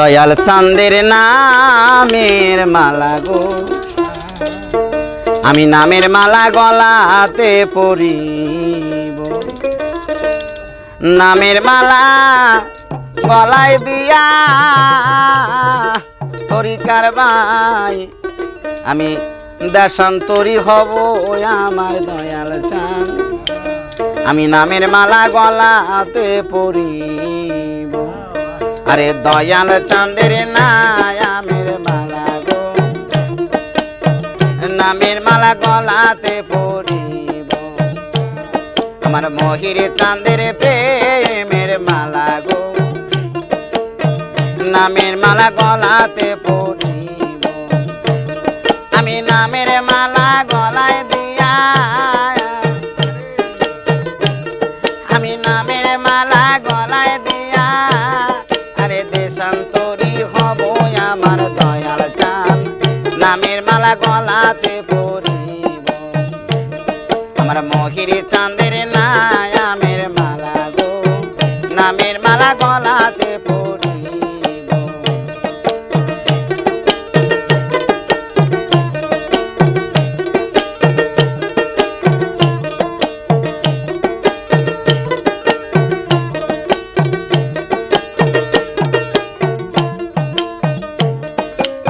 দয়াল চান্দের নামের মালা গো। আমি নামের মালা গলাতে পরিব। নামের মালা গলায় দিয়া তরিকার বাই। আমি দেশান্তরী হব আমার দয়াল চান আমি নামের মালা গলাতে পরিব আরে দয়াল চাঁদের নামের মালা গো। নামের মালা গলাতে পরিব। আমার মহির চাঁদের প্রেমের মালা গো। নামের মালা গলাতে পরিব। আমি নামের মালা গলায় দিয়া। আমি নামের মালা মালা গলাতে পরিব। আমার মহির চাঁদের নামের মালা গো নামের মালা গলাতে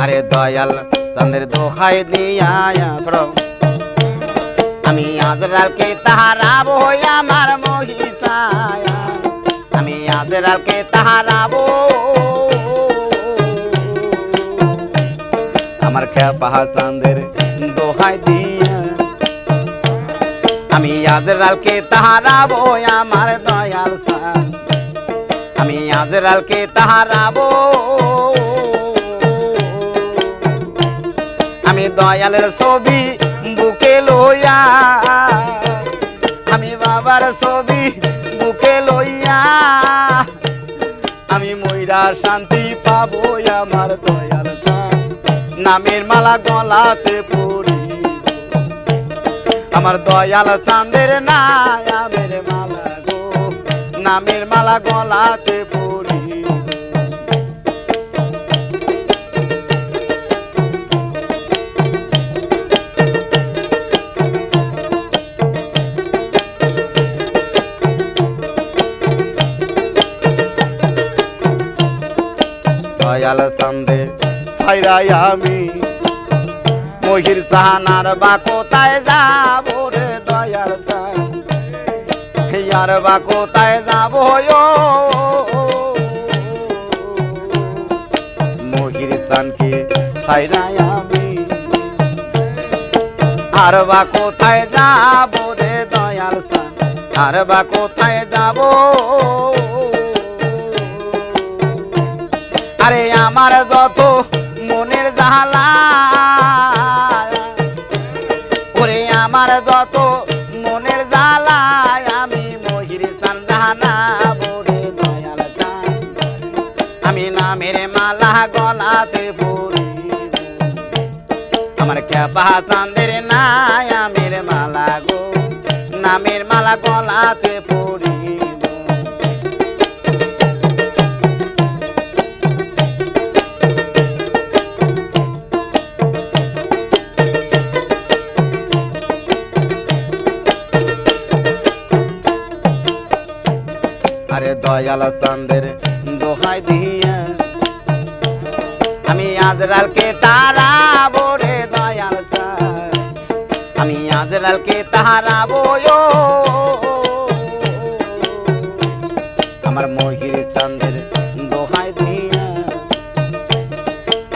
আরে দয়াল চন্দ্রের দোহাই দিয়া সরো। আমি আজরালকে তাহারাবো আমার মহিষায়া। আমি আজরালকে তাহারাবো। আমার খেপা চাঁদের দোহাই দিয়া। আমি আজরালকে তাহারাবো আমার দয়াল সান আমি আজরালকে তাহারাবো। দয়ালের ছবি বুকে লইয়া। আমি বাবার ছবি বুকে লইয়া। আমি ময়রা শান্তি পাবো আমার দয়াল। নামের মালা গলাতে পড়ি আমার দয়াল চাঁদের নামের মালা গো। নামের মালা গলাতে পড়ি দয়াল সন্দে সাইরাই আমি। মহির সাহানার বা কোথায় যাব রে দয়াল ইয়ার বা কোথায় যাব মহির চানকে সাইরাই আমি। আর বা কোথায় যাব রে দয়াল সান আর বা কোথায় যাব? আরে আমার যত মনের জাহালা ওরে আমার যত মনের জ্বালায় আমি মহির চান জাহানা বরে দয়াল আমি নামের মালা গলাতে পড়ি আমার খেপা চাঁদের নাই আমের মালা গো, নামের মালা গলাতে আরে দয়াল চাঁদের দোহাই দিয়া। আমি আজরালকে তারাবো রে দয়াল আমি আজরালকে তাহারাবো ও। আমার মহির চাঁদের দোহাই দিয়া।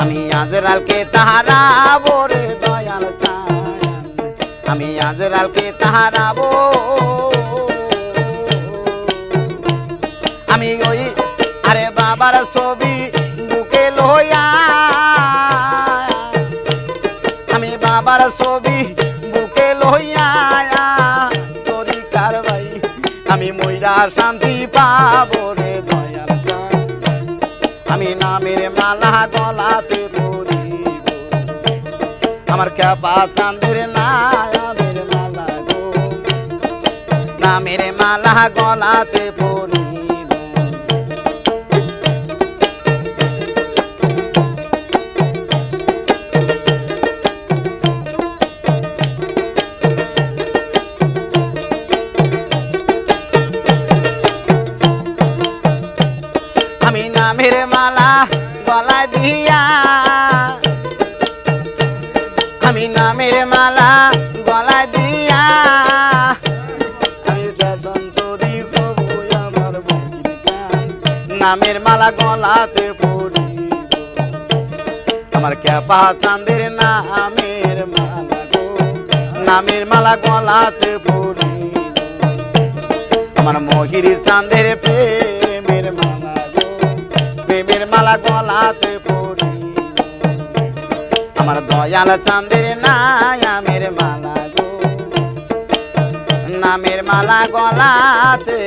আমি আজরালকে তাহারাবো রে দয়াল আমি আজরালকে তাহারাবো আমি বাবার ছবি বুকে লইয়া। আমি বাবার ছবি বুকে লইয়া। তোরি কারবাই আমি ময়রা শান্তি পাবো রে দয়াল। আমি নামের মালা গলাতে পরিব আমার খেপা চাঁদের নামের মালা গো। নামের মালা গলাতে পরিব গলায় দিয়া। আমি নামের মালা গলায় দিয়া। আমি দর্শন প্রভু আমার নামের মালা গলাতে পড়ি। আমার ক্যাপা চাঁদের নামের মালা গো। নামের মালা গলাতে পড়ি। আমার মহির চাঁদের প্রেমের গলাতে পড়ি। আমার দয়াল চাঁদের নামের মালা গো। নামের মালা গলাতে